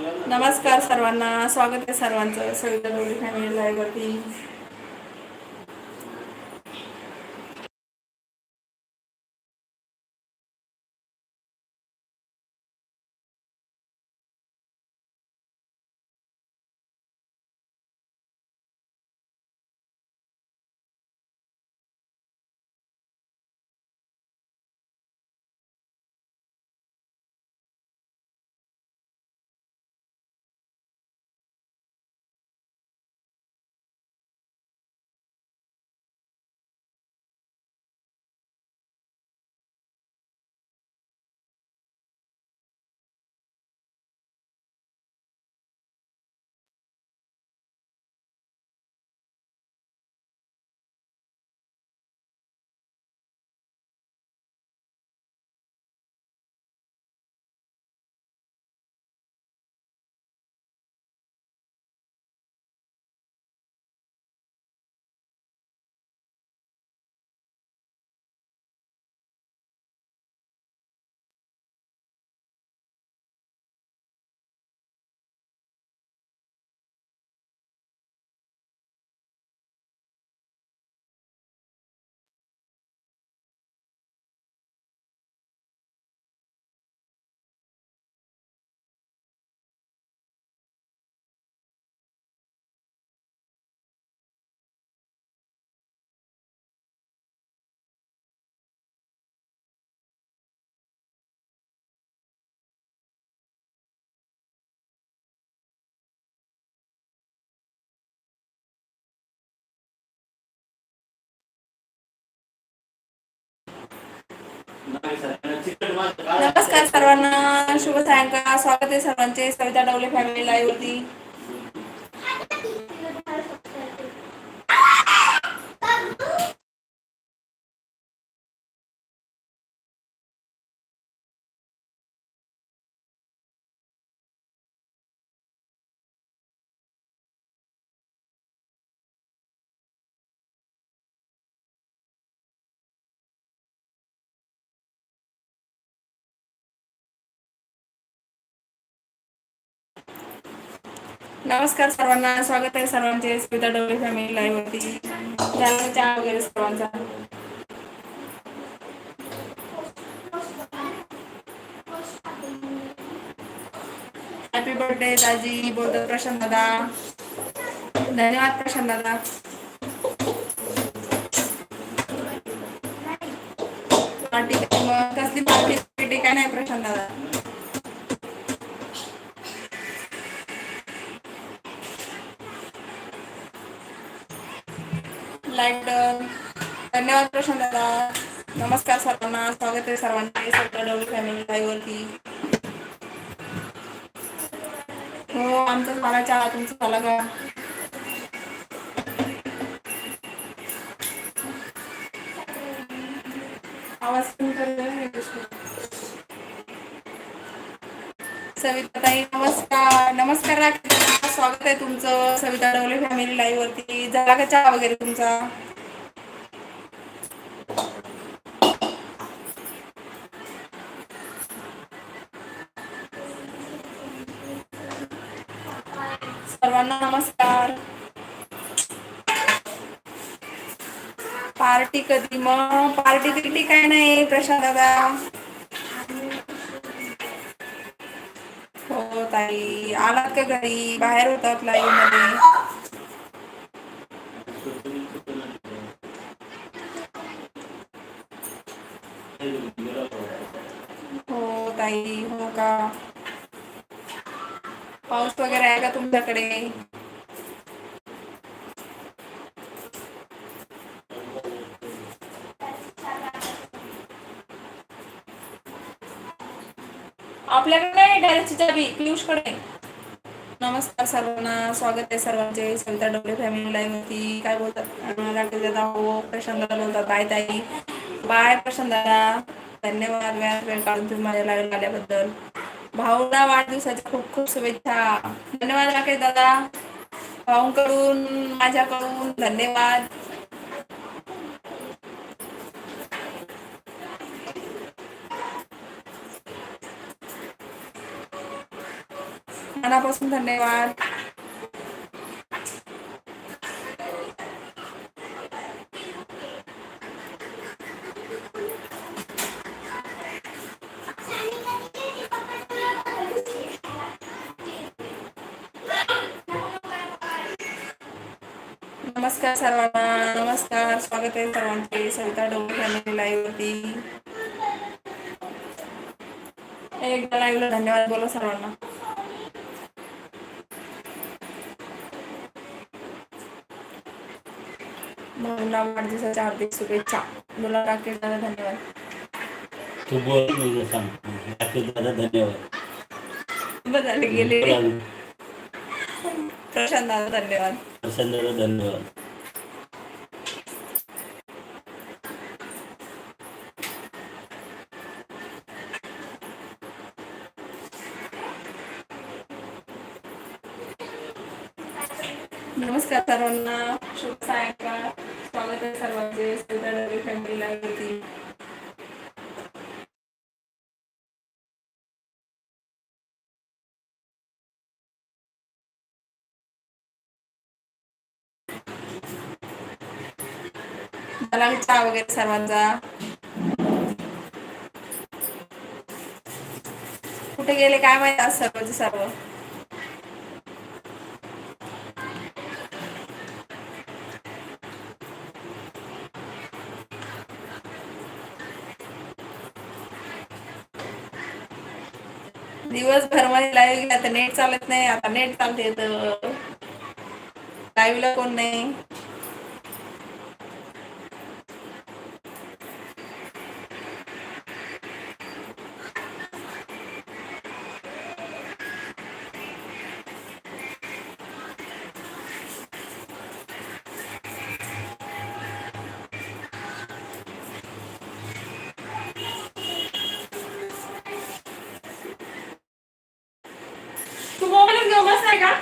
नमस्कार सर्वांना. स्वागत आहे सर्वांचं. सविता डोळी फॅमिली लाईव्ह नमस्कार सर्वांना शुभ सायंकाळ. स्वागत आहे सर्वांचे. सविता डवले फॅमिली लाईव्ह वरती नमस्कार सर्वांना स्वागत आहे सर्वांचे सविता डोळे फॅमिली लाईव्ह होती चहा वगैरे सर्वांचा. हॅपी बर्थडे दाजी बोलतो प्रशांत दादा. धन्यवाद प्रशांत दादा. पार्टी मग कसली पार्टी पार्टी काय नाही प्रशांत दादा? लाईक धन्यवाद प्रशांत दादा नमस्कार सर्वांना. स्वागत आहे सर्वांना सविता डवले फॅमिली लाईव्हवरती. हो आमचा झाला चहा. तुमचा झाला का? आवाज कमी सविता ताई नमस्कार. नमस्कार राखी. स्वागत आहे तुमचं. सविता डवले फॅमिली लाईव्ह वरती. झाला का चहा वगैरे तुमचा? सर्वांना नमस्कार. पार्टी कधी मग? पार्टी बिर्टी काय नाही प्रशांत दादा. हो आलात का घरी? बाहेर होतात लाईव्हमध्ये हो ताई हो का? पाऊस वगैरे आहे का तुमच्याकडे? आपल्याकडे चाबी पियुषकडे नमस्कार सर्वांना स्वागत आहे सर्वांचे. सविता डोळे फॅमिली लाईव्ह काय बोलतात? राकेश दादा हो प्रशांत दादा बोलतात बाय ताई. बाय प्रशांत दादा धन्यवाद. वेळात वेळ काढून तुम्ही माझ्या लाईव्ह आल्याबद्दल. भाऊला वाढदिवसाच्या खूप खूप शुभेच्छा. धन्यवाद राकेश दादा. भाऊंकडून माझ्याकडून. धन्यवाद. मनापासून धन्यवाद नमस्कार सर्वांना नमस्कार स्वागत आहे सर्वांचे सविता डोंगरे फॅमिली लाईव्ह वरती एकदा लाईव्हला धन्यवाद बोला सर्वांना भाऊला वाढदिवसाच्या हार्दिक शुभेच्छा. बोला राकेश दादा धन्यवाद. तू बोल मी सांग. राकेश दादा धन्यवाद. बदलले गेले. प्रशांत दादा धन्यवाद. प्रशांत दादा धन्यवाद. नमस्कार सर्वांना. शुभ सायंकाळ. स्वागत आहे सर्वांचे. सुद्धा डोंगरे फॅमिली लाईव्ह मला चहा वगैरे सर्वांचा. कुठे गेले? काय माहिती आज सर्वचे सर्व? दिवसभर लाईव्ह गेला तर नेट चालत नाही आता नेट चालते तर. लाईव्हला कोण नाही तू मोबाईल घेऊन बसलाय का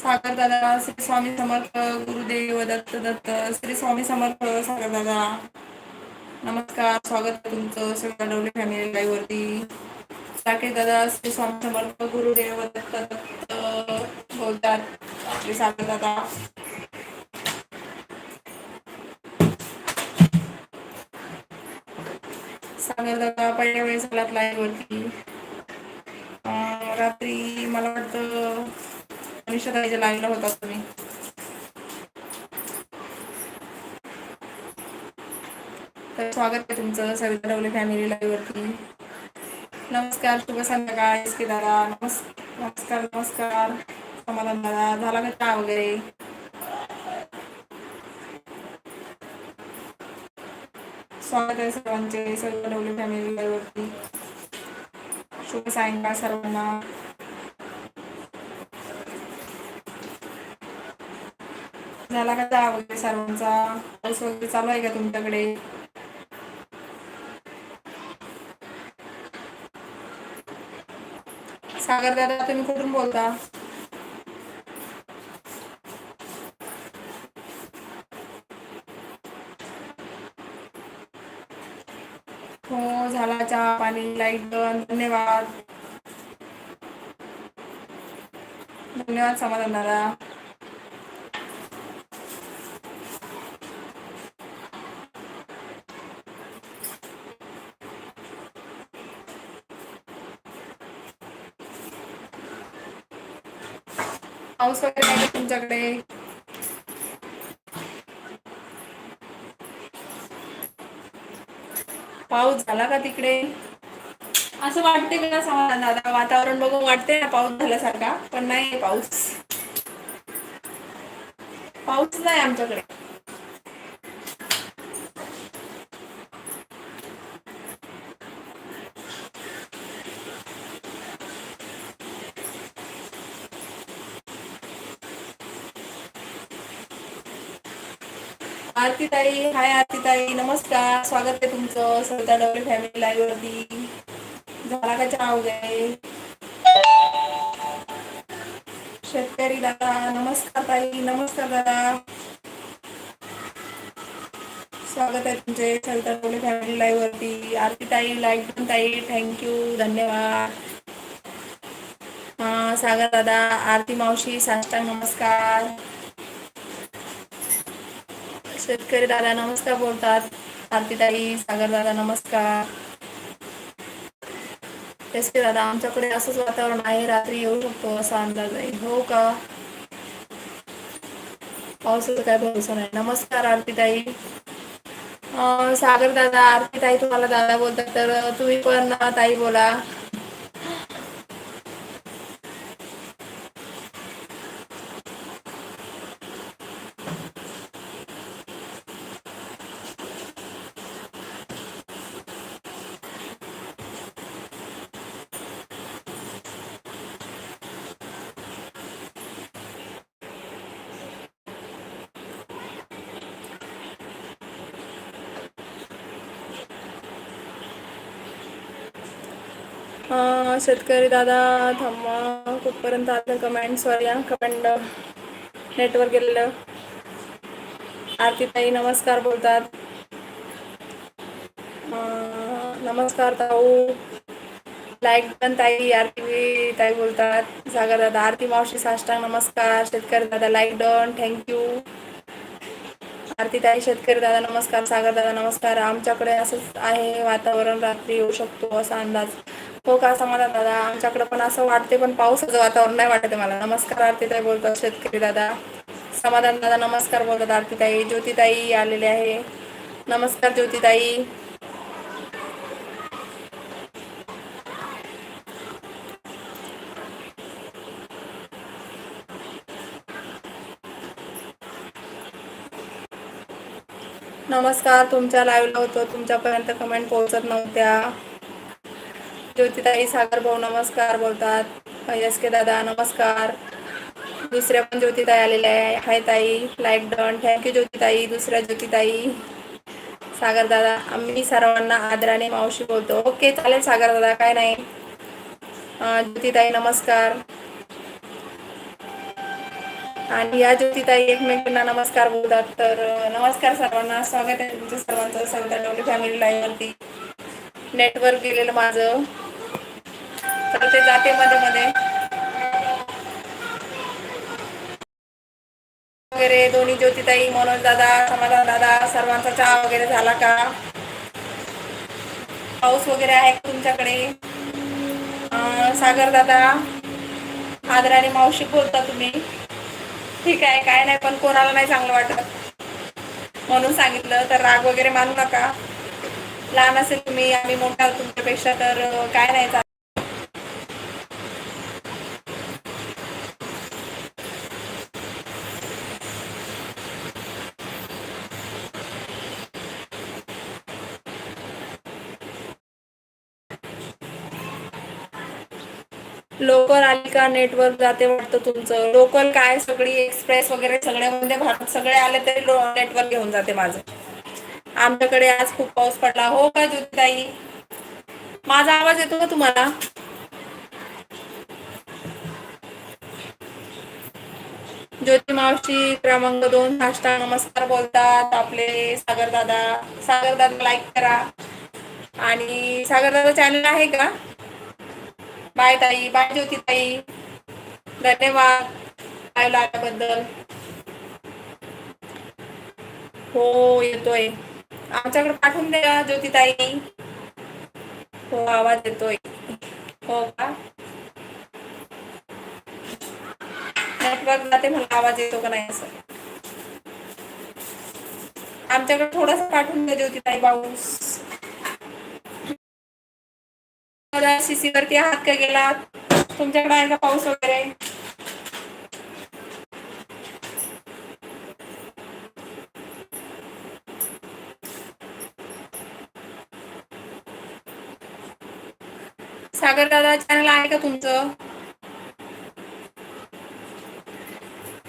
सागर दादा श्री स्वामी समर्थ गुरुदेव दत्त दत्त श्री स्वामी समर्थ सागर दादा. नमस्कार स्वागत आहे तुमचं सगळ्या फॅमिली लाईव्ह वरती. राकेश दादा श्री स्वामी समर्थ गुरुदेव दत्त दत्त बोलतात आपले सागर दादा. सागर दादा पहिल्या वेळेस आलात लाईव्ह वरती. अं, रात्री मला वाटतं निषेधाच्या लाईव्हला होता तुम्ही. तर स्वागत आहे तुमचं सविता डवले फॅमिली लाईव्ह वरती. नमस्कार शुभ संध्याकाळ एस के दादा. नमस् नमस्कार नमस्कार. समाधान दादा झाला का चहा वगैरे? स्वागत आहे सर्वांचे सर्व डवले फॅमिली लाईव्हवरती शुभ सायंकाळ सर्वांना. झाला का चहा वगैरे सर्वांचा? पाऊस वगैरे चालू आहे का तुमच्याकडे? सागर दादा तुम्ही कुठून बोलता? हो झाला चहा पाणी लाइट धन्यवाद. धन्यवाद समाधान दादा. पाऊस वगैरे आहे का तुमच्याकडे? पाऊस झाला का तिकडे? असं वाटते का समाधान दादा वातावरण बघून वाटते ना पाऊस झाल्यासारखा पण नाही पाऊस. पाऊस नाही आमच्याकडे. आरतीताई हाय आरतीताई नमस्कार. स्वागत आहे तुमचं सविता डबल फॅमिली लाईव्ह वरती. झाला का चहा वगैरे? शेतकरी दादा नमस्कार ताई नमस्कार दादा. स्वागत आहे तुमचे सविता डबल फॅमिली लाईव्ह वरती. आरती ताई लाईक पण ताई थँक्यू धन्यवाद. हा सागर दादा आरती मावशी साष्टांग नमस्कार. शेतकरी दादा नमस्कार बोलतात. आरतीताई सागर दादा नमस्कार. एस के दादा आमच्याकडे असंच वातावरण आहे रात्री येऊ शकतो असा अंदाज आहे. हो का? पावसाचा काय भरोसा नाही. नमस्कार आरतीताई. सागर दादा आरतीताई तुम्हाला दादा बोलतात तर तुम्ही पण ताई बोला. शेतकरी दादा थांबा. कुठपर्यंत आलं कमेंट सॉरी कमेंट नेटवर गेलेलं. आरतीताई नमस्कार बोलतात. नमस्कार ताऊ. लाईक पण ताई आरती ताई बोलतात. सागर दादा आरती मावशी साष्टांग नमस्कार. शेतकरी दादा लाईक डन थँक्यू आरती ताई शेतकरी दादा नमस्कार. सागर दादा नमस्कार. आमच्याकडे असंच आहे वातावरण रात्री येऊ शकतो असा अंदाज. हो का समाधान दादा आमच्याकडे पण असं वाटते पण पावसाचं वातावरण नाही वाटते मला. नमस्कार आरतीताई बोलतात शेतकरी दादा. समाधान दादा नमस्कार बोलतात आरतीताई. ज्योतिताई आलेले आहे. नमस्कार ज्योतिताई. नमस्कार तुमच्या लाईव्हला होतो. तुमच्यापर्यंत कमेंट पोहोचत नव्हत्या. ज्योतिताई सागर भाऊ नमस्कार बोलतात. एस के दादा नमस्कार. दुसऱ्या पण ज्योतिताई आलेल्या आहे. हाय ताई लाईक डन थँक्यू ज्योतिताई दुसऱ्या ज्योतिताई. सागर दादा आम्ही सर्वांना आदराने मावशी बोलतो. ओके चालेल सागर दादा काय नाही. ज्योतिताई नमस्कार. आणि या ज्योतिताई एकमेकांना नमस्कार बोलतात. तर नमस्कार सर्वांना. स्वागत आहे तुमचं सर्वांचं. सविता डोली फॅमिली लाईव्हवरती नेटवर्क गेलेलं माझं. तर ते जाते मध्ये मध्ये. वगैरे दोन्ही ज्योतिताई मनोज दादा समाधान दादा सर्वांचा चहा वगैरे झाला का? पाऊस वगैरे आहे तुमच्याकडे? सागर दादा आदराने मावशी बोलता तुम्ही. ठीक आहे काय नाही पण कोणाला नाही चांगलं वाटत. म्हणून सांगितलं तर राग वगैरे मानू नका. लहान असेल तुम्ही आम्ही मोठा तुमच्यापेक्षा तर काय नाही चालत. लोकल आली का नेटवर्क जाते वाटतं तुमचं? लोकल काय सगळी एक्सप्रेस वगैरे सगळे भारत सगळे आले तरी नेटवर्क घेऊन जाते माझं. आमच्याकडे आज खूप पाऊस पडला. हो का ज्योतिताई? माझा आवाज येतो का तुम्हाला? ज्योती मावशी क्रमांक दोन हाष्टा नमस्कार बोलतात आपले सागर दादा. सागर दादा लाईक करा. आणि सागर दादा चॅनल आहे का? बाय ताई बाय ज्योती ताई धन्यवाद. लाईव्ह आल्याबद्दल हो येतोय. आमच्याकडे पाठवून द्या ज्योती ताई हो आवाज येतोय. हो का? नेटवर्क जाते मला आवाज येतो का नाही असं. आमच्याकडे थोडस पाठवून द्या ज्योती ताई पाऊस सीसी वरती आहात का गेलात? तुमच्याकडे आहे का पाऊस वगैरे? सागर दादा चॅनल आहे का तुमचं?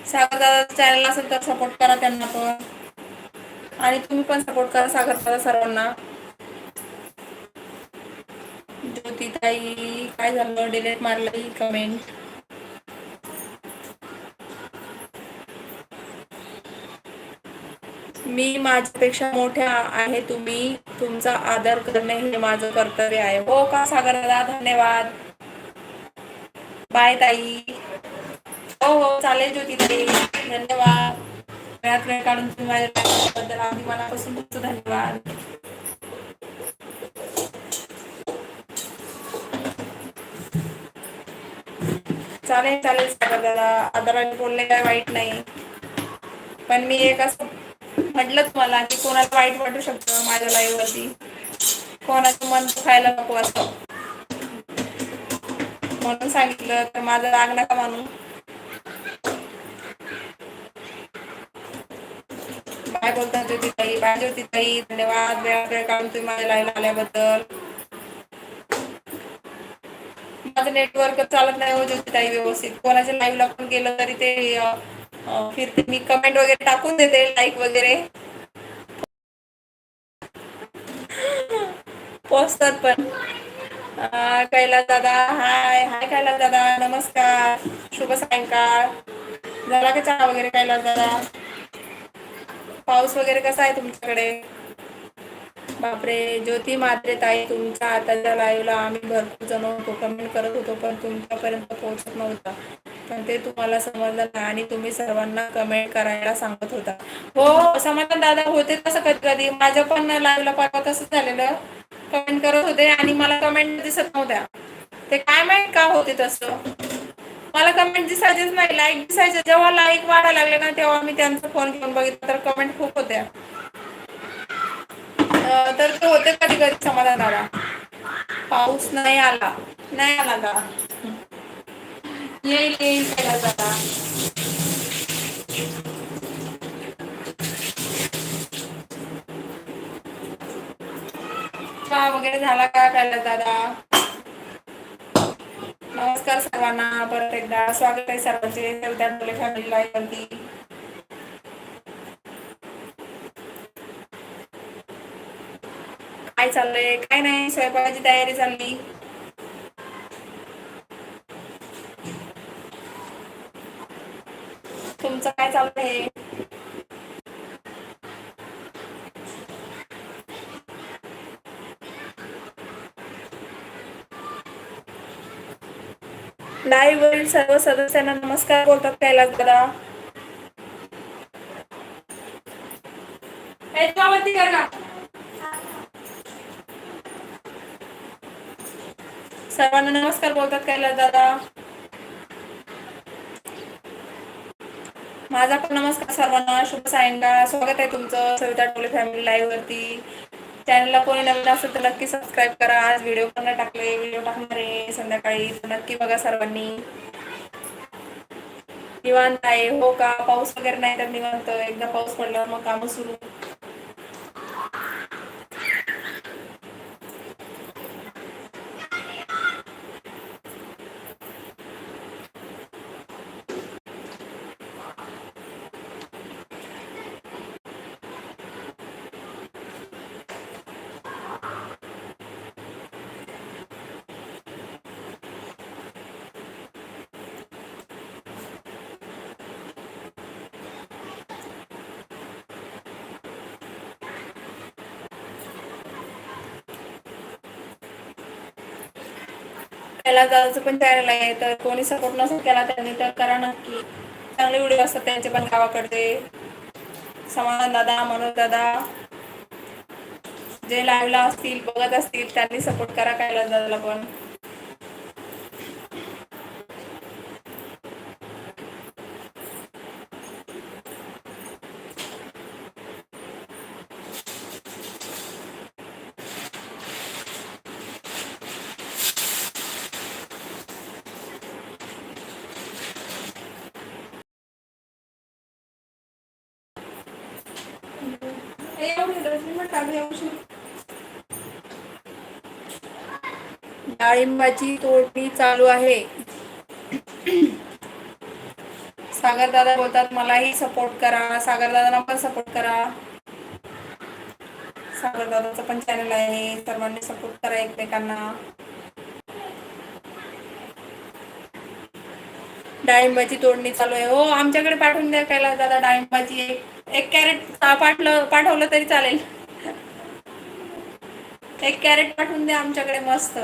सागर दादा चॅनल असेल तर सपोर्ट करा त्यांना पण. आणि तुम्ही पण सपोर्ट करा सागर दादा सर्वांना ज्योतिताई काय झालं? डिलेट मारलं ही कमेंट मी माझ्यापेक्षा मोठ्या आहे तुम्ही तुमचा आदर करणे हे माझं कर्तव्य आहे. हो का सागर दादा? धन्यवाद. बाय ताई. हो हो चालेल ज्योती ताई. धन्यवाद. वेळात वेळ काढून तुम्ही माझ्याबद्दल मनापासून तुमचं धन्यवाद. चालेल चालेल सागर दादा. आदराने बोलले काय वाईट नाही. पण मी एक असं म्हटलं तुम्हाला की कोणाला वाईट वाटू शकतं माझ्या लाईव्ह वरती. कोणाचं मन खायला नको असं. म्हणून सांगितलं तर माझं राग नका मानू. काय बोलतात ज्योती ताई बाय ज्योती ताई धन्यवाद वेळा वेळ काढून तुम्ही माझ्या लाईव्ह आल्याबद्दल. माझं नेटवर्क चालत नाही हो ज्योती ताई व्यवस्थित. कोणाच्या लाईव्हला पण गेलं तरी ते फिरते मी कमेंट वगैरे टाकून देते लाईक वगैरे. पोचतात पण. अं, कैलास दादा हाय हाय कैलास दादा. नमस्कार. शुभ सायंकाळ. झाला का चहा वगैरे कैलास दादा? पाऊस वगैरे कसा आहे तुमच्याकडे? बापरे ज्योती मात्रे ताई तुमच्या आताच्या लाईव्हला आम्ही भरपूर जण होतो कमेंट करत होतो पण तुमच्यापर्यंत पोहोचत नव्हता. ते तुम्हाला समजलं नाही आणि तुम्ही सर्वांना कमेंट करायला सांगत होता. हो समाधान दादा होते तसं कधी कधी माझ्या पण लाईव्हला परवा तसं झालेलं. कमेंट करत होते आणि मला कमेंट दिसत नव्हत्या. ते काय माहीत का होते तसं? मला कमेंट दिसायचेच नाही. लाईक दिसायचे. जेव्हा लाईक वाढायला लागले ना तेव्हा मी त्यांचा फोन घेऊन बघितला. तर कमेंट खूप होत्या. तर ते होते कधी कधी समाधान दादा. पाऊस नाही आला. नाही आला का? येईल येईल त्याला जाता चहा वगैरे झाला का प्यायला दादा? नमस्कार सर्वांना परत एकदा स्वागत आहे सर्वांचे त्या डोले फॅमिली लाईव्ह वरती. काय चाललंय? काय नाही स्वयंपाकाची तयारी चालली. काय चाललंय लाईव्ह वरील सर्व सदस्यांना नमस्कार बोलतात कैलास दादा याच्यावरती कर ना. सर्वांना नमस्कार बोलतात कैलास दादा माझा पण नमस्कार सर्वांना. शुभ सायंकाळ. स्वागत आहे तुमचं सविता टोले फॅमिली लाईव्ह वरती. चॅनलला कोणी नवीन असेल तर नक्की सबस्क्राईब करा. आज व्हिडिओ पण नाही टाकले. व्हिडिओ टाकणार आहे संध्याकाळी. तर नक्की बघा सर्वांनी. निवांत आहे. हो का? पाऊस वगैरे नाही तर निवांत. एकदा पाऊस पडल्यावर मग कामं सुरू. त्याला जायचं पण चॅनल आहे तर कोणी सपोर्ट नसेल केला त्यांनी तर करा नक्की. चांगले व्हिडिओ असतात त्यांचे पण गावाकडचे. समाधान दादा मनोज दादा. जे लाईव्हला असतील बघत असतील त्यांनी सपोर्ट करा कैलास दादाला पण ए, एवढी डस्टबिन औषध. डाळिंबाची तोडणी चालू आहे. सागर दादा बोलतात मलाही सपोर्ट करा. सागर दादांना पण सपोर्ट करा. सागर दादाचं पण चॅनल आहे. सर्वांनी सपोर्ट करा एकमेकांना. डाळिंबाची तोडणी चालू आहे. हो आमच्याकडे पाठवून द्या कायला दादा. डाळिंबाची एक एक कॅरेट पाठलं पाठवलं तरी चालेल. एक कॅरेट पाठवून द्या आमच्याकडे मस्त.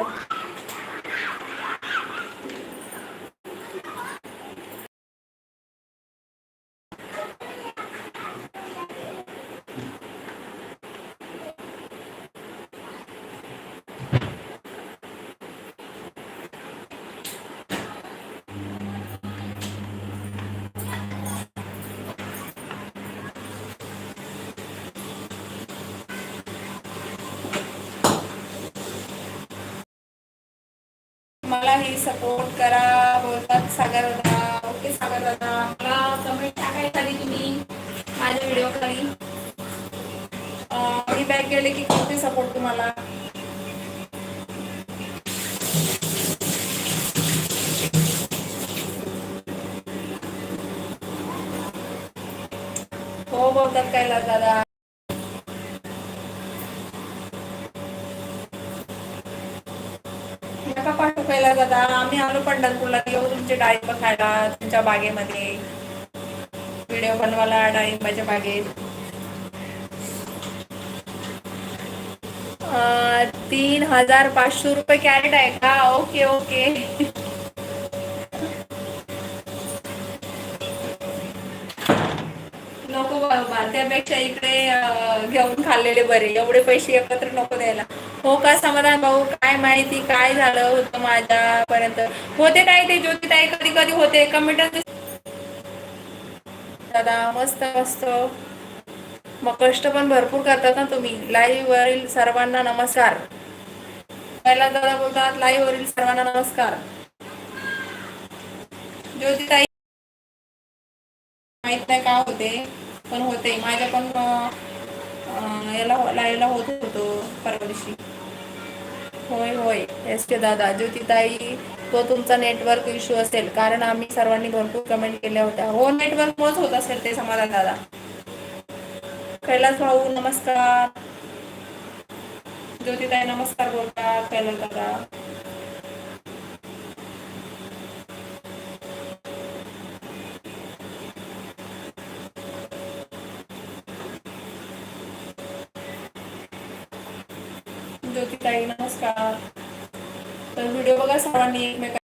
मलाही सपोर्ट करा बोलतात सागर दादा ओके सागर दादा. मला कमेंट टाकायला खाली तुम्ही माझ्या व्हिडिओ खाली. मी बॅक गेले की कोणते सपोर्ट तुम्हाला? हो बोलतात कैलास दादा नका पाठवू कैलास दादा आम्ही आलो पंढरपूरला येऊ तुमचे डाळिंब खायला तुमच्या बागेमध्ये. व्हिडिओ बनवायला डाळिंबाच्या बागेत. तीन हजार पाचशे रुपये कॅरेट आहे का? Okay okay. नको बाबा त्यापेक्षा इकडे घेऊन खाल्लेले बरे. एवढे पैसे एकत्र नको द्यायला. हो का समाधान भाऊ? काय माहिती काय झालं होतं माझ्यापर्यंत? होते काय ते ज्योतिताई कधी कधी होते. कमेंट दादा मस्त मस्त. मग कष्ट पण भरपूर करतात ना तुम्ही. लाईव्ह वरील सर्वांना नमस्कार. पहिला दादा बोलतात लाईव्ह वरील सर्वांना नमस्कार. ज्योतिताई माहीत नाही का होते पण होते. माझ्या पण याला हो- लायला होत होतो परवा दिवशी होय होय. एस के दादा ज्योतिताई तो तुमचा नेटवर्क इश्यू असेल. कारण आम्ही सर्वांनी भरपूर कमेंट केल्या होत्या. हो नेटवर्क मोज होत असेल ते समाधान दादा. कैलास भाऊ नमस्कार. ज्योतिताई नमस्कार बोलतात कैलास दादा ज्योतिताई नमस्कार तर व्हिडिओ बघा सर्वांनी एकमेका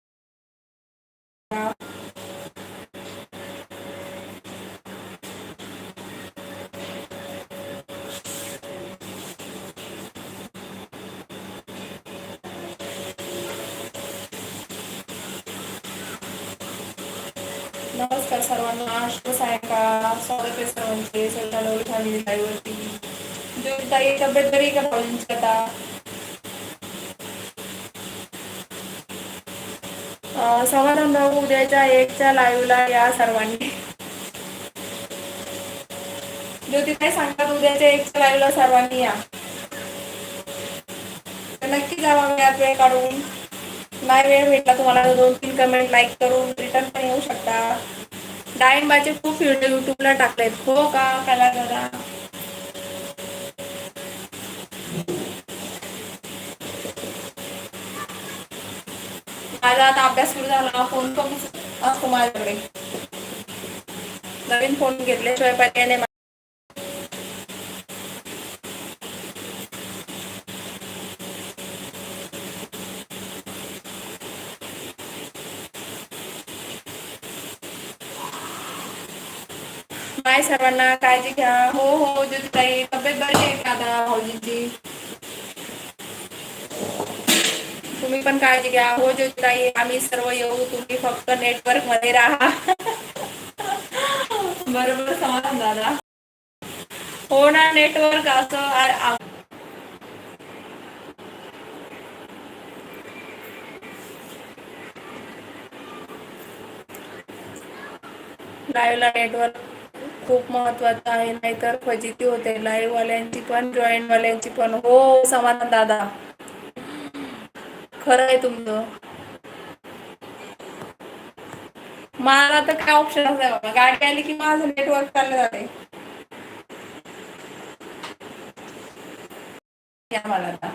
नमस्कार सर्वांना शुभ सायंकाळ स्वागत आहे सर्वांचे सगळ्या फॅमिली लाईव्हवरती ज्योतिताई तब्येत बरी आहे का भाऊंची आता नऊ उद्याच्या एकच्या लाईव्हला या सर्वांनी. ज्योती काय सांगतात? उद्याच्या एकच्या लाईव्हला सर्वांनी या. तर नक्की जावा वेळात वेळ काढून. नाही वेळ भेटला तुम्हाला दोन तीन कमेंट लाईक करून रिटर्न पण येऊ शकता. डाळिंबाचे खूप व्हिडिओ युट्यूबला टाकलेत. हो का? कला दादा माझा आता अभ्यास सुरू झाला फोन पण असतो माझ्याकडे नवीन फोन घेतल्याशिवाय पर्याय नाही सर्वांना काळजी घ्या. हो हो ताई तब्येत बरी आहे का आता भाऊजींची? तुम्ही पण काळजी घ्या. हो ताई आम्ही सर्व येऊ. तुम्ही फक्त नेटवर्कमध्ये राहा. बरोबर समाधान दादा. हो ना नेटवर्क असं लाईव्हला नेटवर्क खूप महत्वाचं आहे. नाहीतर फजिती होते. लाईव्ह वाल्यांची पण जॉईंट वाल्यांची पण. हो समाधान दादा. खरं आहे तुमचं. मला तर काय ऑप्शन आहे बाबा. गाडी आली की माझं नेटवर्क चाललं जाते या मला आता.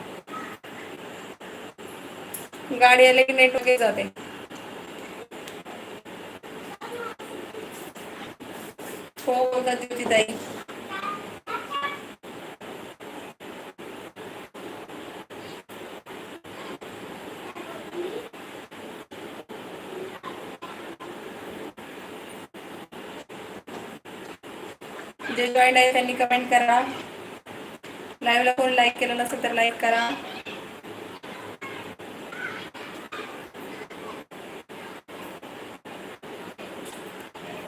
गाडी आली की नेटवर्क हो, जाते हो कधी होती ताई. जे जॉईंट आहे त्यांनी कमेंट करा. लाईव्हला कोण लाईक केलं नसेल तर लाईक करा.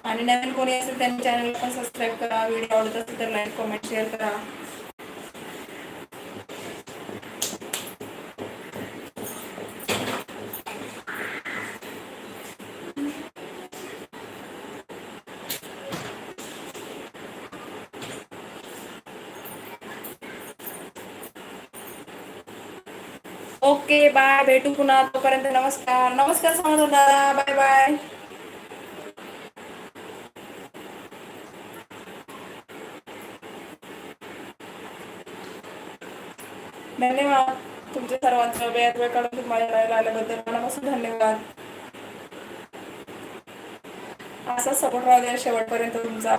आणि नवीन कोणी असेल त्यांनी चॅनल पण सबस्क्राईब करा. व्हिडिओ आवडत असेल तर लाईक कमेंट शेअर करा ओके बाय भेटू पुन्हा तोपर्यंत नमस्कार. नमस्कार समाधान दादा बाय बाय. धन्यवाद. तुमच्या सर्वांचं वेळात वेळ काढून तुम्हाला लाईव्ह आल्याबद्दल मनापासून धन्यवाद. असा सपोर्ट राहू द्या शेवटपर्यंत तुमचा.